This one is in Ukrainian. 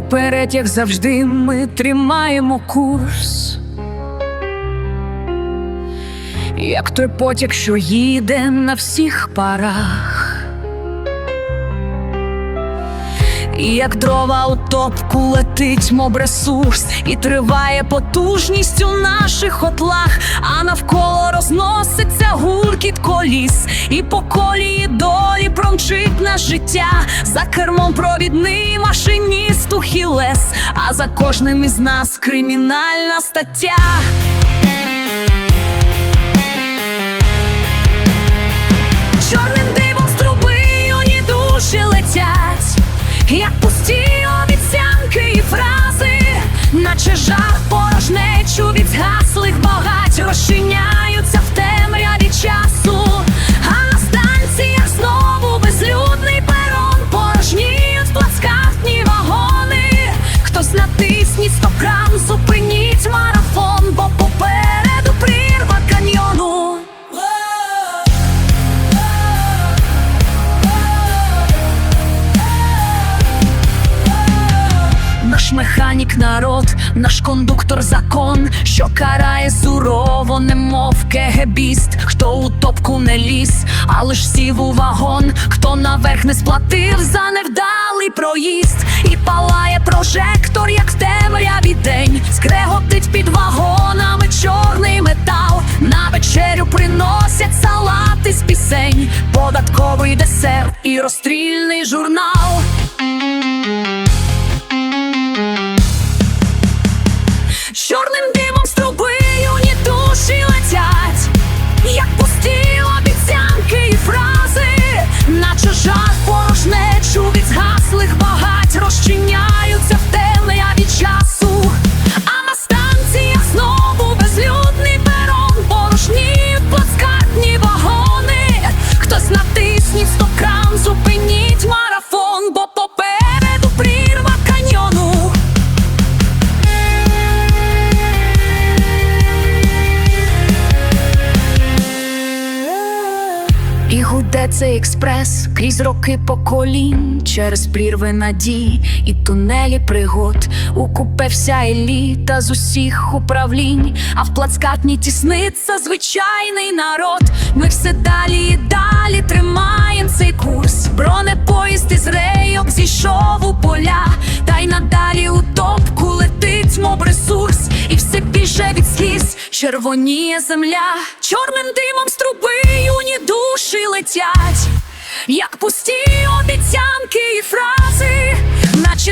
Уперед, як завжди, ми тримаємо курс. Як той потяг, що їде на всіх парах. Як дрова у топку летить, мов ресурс, і триває потужність у наших котлах, а навколо гуркіт коліс, і по колії долі промчить наше життя. За кермом провідний машиніст у хілес, а за кожним із нас кримінальна стаття. Чорним дивом з труби юні душі летять, як пусті обіцянки і фрази, наче жар порожнечу від згаслих багать механік народ, наш кондуктор закон, що карає сурово, немов кегебіст, хто у топку не ліз, а лиш сів у вагон, хто наверх не сплатив за невдалий проїзд, і палає прожектор, як в темряві день, скреготить під вагонами чорний метал. На вечерю приносять салати з пісень, податковий десерт і розстрільний журнал. І гуде цей експрес крізь роки поколінь, через прірви надій і тунелі пригод. У купе вся еліта з усіх управлінь, а в плацкатні тісниться звичайний народ. Ми все далі і далі тримаєм цей курс. Бронепоїзд із рейок зійшов у поля, та й надалі у топку летить мов ресурс, і все більше від сліз червоніє земля, чорним димом з труби юні душі летять, як пусті обіцянки і фрази, наче.